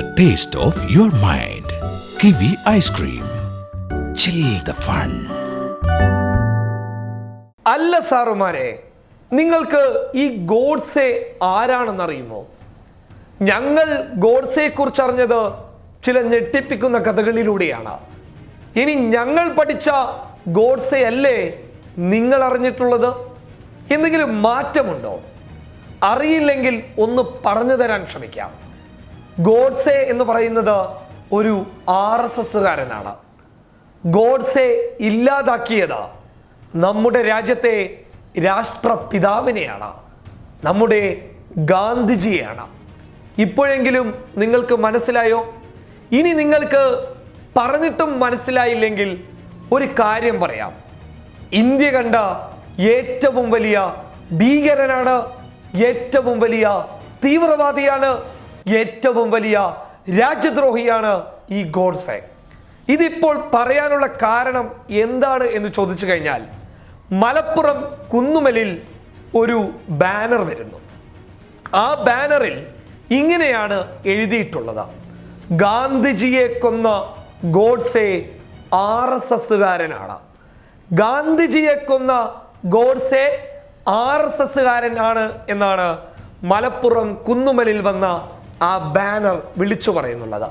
the taste of your mind. Kiwi ice cream. Chill the fun. അല്ല സാറുമാരെ നിങ്ങൾക്ക് ഈ ഗോഡ്സെ ആരാണെന്നറിയുമോ ഞങ്ങൾ ഗോഡ്സെയെക്കുറിച്ച് അറിഞ്ഞത് ചില ഞെട്ടിപ്പിക്കുന്ന കഥകളിലൂടെയാണ് ഇനി ഞങ്ങൾ പഠിച്ച ഗോഡ്സെ അല്ലേ നിങ്ങൾ അറിഞ്ഞിട്ടുള്ളത് എന്തെങ്കിലും മാറ്റമുണ്ടോ അറിയില്ലെങ്കിൽ ഒന്ന് പറഞ്ഞു തരാൻ ശ്രമിക്കാം ഗോഡ്സെ എന്ന് പറയുന്നത് ഒരു ആർ എസ് എസ്സുകാരനാണ്. ഗോഡ്സെ ഇല്ലാതാക്കിയത് നമ്മുടെ രാജ്യത്തെ രാഷ്ട്രപിതാവിനെയാണ് നമ്മുടെ ഗാന്ധിജിയെയാണ്. ഇപ്പോഴെങ്കിലും നിങ്ങൾക്ക് മനസ്സിലായോ? ഇനി നിങ്ങൾക്ക് പറഞ്ഞിട്ടും മനസ്സിലായില്ലെങ്കിൽ ഒരു കാര്യം പറയാം. ഇന്ത്യ കണ്ട ഏറ്റവും വലിയ ഭീകരനാണ് ഏറ്റവും വലിയ തീവ്രവാദിയാണ് ഏറ്റവും വലിയ രാജ്യദ്രോഹിയാണ് ഈ ഗോഡ്സെ. ഇതിപ്പോൾ പറയാനുള്ള കാരണം എന്താണ് എന്ന് ചോദിച്ചു കഴിഞ്ഞാൽ മലപ്പുറം കുന്നുമലിൽ ഒരു ബാനർ വരുന്നു. ആ ബാനറിൽ ഇങ്ങനെയാണ് എഴുതിയിട്ടുള്ളത്. ഗാന്ധിജിയെ കൊന്ന ഗോഡ്സെ ആർ എസ് എസ്സുകാരനാണ്. ഗാന്ധിജിയെ കൊന്ന ഗോഡ്സെ ആർ എസ് എസ്സുകാരനാണ് എന്നാണ് മലപ്പുറം കുന്നുമലിൽ വന്ന ആ ബാനർ വിളിച്ചു പറയുന്നുള്ളത്.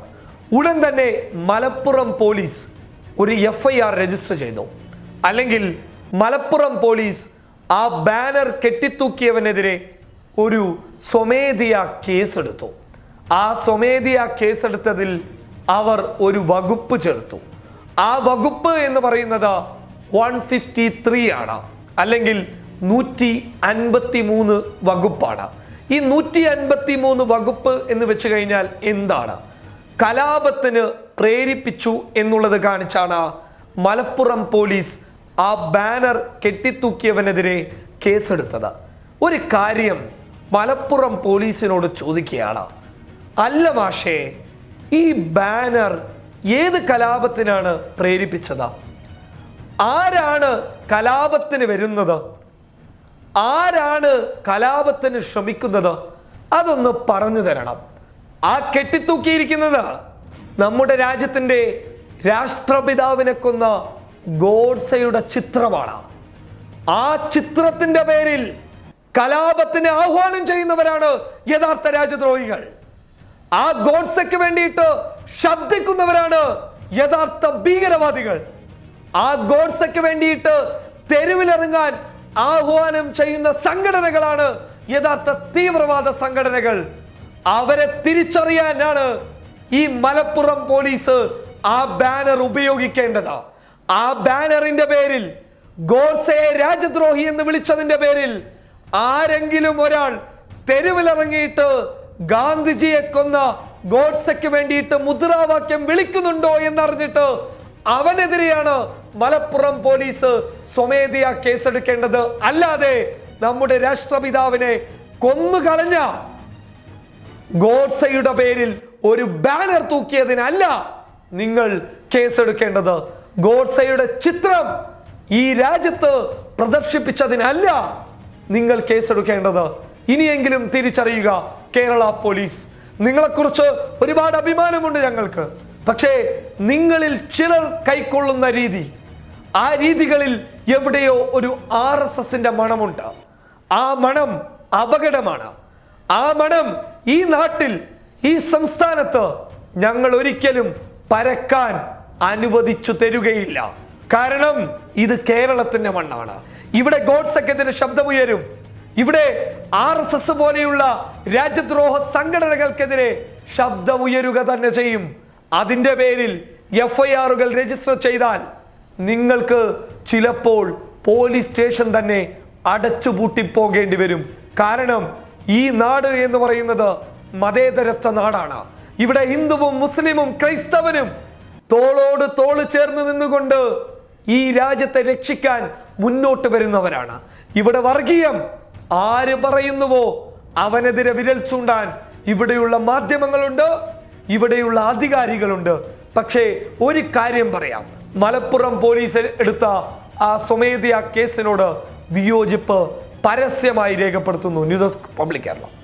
ഉടൻ തന്നെ മലപ്പുറം പോലീസ് ഒരു എഫ് ഐ ആർ രജിസ്റ്റർ ചെയ്തു. അല്ലെങ്കിൽ മലപ്പുറം പോലീസ് ആ ബാനർ കെട്ടിത്തൂക്കിയവനെതിരെ ഒരു സ്വമേധിയ കേസെടുത്തു. ആ സ്വമേധിയ കേസെടുത്തതിൽ അവർ ഒരു വകുപ്പ് ചേർത്തു. ആ വകുപ്പ് എന്ന് പറയുന്നത് വൺ ഫിഫ്റ്റി ത്രീ ആണ്. അല്ലെങ്കിൽ നൂറ്റി അൻപത്തി മൂന്ന് വകുപ്പാണ്. ഈ നൂറ്റി അൻപത്തി മൂന്ന് വകുപ്പ് എന്ന് വെച്ച് കഴിഞ്ഞാൽ എന്താണ്? കലാപത്തിന് പ്രേരിപ്പിച്ചു എന്നുള്ളത് കാണിച്ചാണ് മലപ്പുറം പോലീസ് ആ ബാനർ കെട്ടിത്തൂക്കിയവനെതിരെ കേസെടുത്തത്. ഒരു കാര്യം മലപ്പുറം പോലീസിനോട് ചോദിക്കുകയാണ്. അല്ല മാഷേ ഈ ബാനർ ഏത് കലാപത്തിനാണ് പ്രേരിപ്പിച്ചത്? ആരാണ് കലാപത്തിന് വരുന്നത്? ആരാണ് കലാപത്തിന് ശ്രമിക്കുന്നത്? അതൊന്ന് പറഞ്ഞു തരണം. ആ കെട്ടിത്തൂക്കിയിരിക്കുന്നത് നമ്മുടെ രാജ്യത്തിന്റെ രാഷ്ട്രപിതാവിനെ കൊന്ന ഗോഡ്സയുടെ ചിത്രമാണ്. ആ ചിത്രത്തിന്റെ പേരിൽ കലാപത്തിന് ആഹ്വാനം ചെയ്യുന്നവരാണ് യഥാർത്ഥ രാജ്യദ്രോഹികൾ. ആ ഗോഡ്സയ്ക്ക് വേണ്ടിയിട്ട് ശബ്ദിക്കുന്നവരാണ് യഥാർത്ഥ ഭീകരവാദികൾ. ആ ഗോഡ്സയ്ക്ക് വേണ്ടിയിട്ട് തെരുവിലിറങ്ങാൻ ആഹ്വാനം ചെയ്യുന്ന സംഘടനകളാണ് യഥാർത്ഥ തീവ്രവാദ സംഘടനകൾ. അവരെ തിരിച്ചറിയാനാണ് ഈ മലപ്പുറം പോലീസ് ആ ബാനർ ഉപയോഗിക്കേണ്ടത്. ആ ബാനറിന്റെ പേരിൽ ഗോഡ്സയെ രാജ്യദ്രോഹി എന്ന് വിളിച്ചതിന്റെ പേരിൽ ആരെങ്കിലും ഒരാൾ തെരുവിലിറങ്ങിയിട്ട് ഗാന്ധിജിയെ കൊന്ന ഗോഡ്സയ്ക്ക് വേണ്ടിയിട്ട് മുദ്രാവാക്യം വിളിക്കുന്നുണ്ടോ എന്നറിഞ്ഞിട്ട് അവനെതിരെയാണ് മലപ്പുറം പോലീസ് സ്വമേധയാ കേസെടുക്കേണ്ടത്. അല്ലാതെ നമ്മുടെ രാഷ്ട്രപിതാവിനെ കൊന്നു കളഞ്ഞ ഗോഡ്സയുടെ പേരിൽ ഒരു ബാനർ തൂക്കിയതിനല്ല നിങ്ങൾ കേസെടുക്കേണ്ടത്. ഗോഡ്സയുടെ ചിത്രം ഈ രാജ്യത്ത് പ്രദർശിപ്പിച്ചതിനല്ല നിങ്ങൾ കേസെടുക്കേണ്ടത്. ഇനിയെങ്കിലും തിരിച്ചറിയുക കേരള പോലീസ്. നിങ്ങളെക്കുറിച്ച് ഒരുപാട് അഭിമാനമുണ്ട് ഞങ്ങൾക്ക്. പക്ഷേ നിങ്ങളിൽ ചിലർ കൈക്കൊള്ളുന്ന രീതി ആ രീതികളിൽ എവിടെയോ ഒരു ആർ എസ് എസിന്റെ മണമുണ്ട്. ആ മണം അപകടമാണ്. ആ മണം ഈ നാട്ടിൽ ഈ സംസ്ഥാനത്ത് ഞങ്ങൾ ഒരിക്കലും പരക്കാൻ അനുവദിച്ചു തരുകയില്ല. കാരണം ഇത് കേരളത്തിന്റെ മണ്ണാണ്. ഇവിടെ ഗോഡ്സക്കെതിരെ ശബ്ദമുയരും. ഇവിടെ ആർ എസ് എസ് പോലെയുള്ള രാജ്യദ്രോഹ സംഘടനകൾക്കെതിരെ ശബ്ദമുയരുക തന്നെ ചെയ്യും. അതിന്റെ പേരിൽ എഫ് ഐ ആറുകൾ രജിസ്റ്റർ ചെയ്താൽ നിങ്ങൾക്ക് ചിലപ്പോൾ പോലീസ് സ്റ്റേഷൻ തന്നെ അടച്ചുപൂട്ടി പോകേണ്ടി വരും. കാരണം ഈ നാട് എന്ന് പറയുന്നത് മതേതരത്വ നാടാണ്. ഇവിടെ ഹിന്ദുവും മുസ്ലിമും ക്രൈസ്തവനും തോളോട് തോൾ ചേർന്ന് നിന്നുകൊണ്ട് ഈ രാജ്യത്തെ രക്ഷിക്കാൻ മുന്നോട്ട് വരുന്നവരാണ്. ഇവിടെ വർഗീയം ആര് പറയുന്നുവോ അവനെതിരെ വിരൽ ചൂണ്ടാൻ ഇവിടെയുള്ള മാധ്യമങ്ങളുണ്ട്. ഇവിടെയുള്ള അധികാരികളുണ്ട്. പക്ഷേ ഒരു കാര്യം പറയാം. മലപ്പുറം പോലീസ് എടുത്ത ആ സ്വമേധയാ കേസിനോട് വിയോജിപ്പ് പരസ്യമായി രേഖപ്പെടുത്തുന്നു. News desk public Kerala.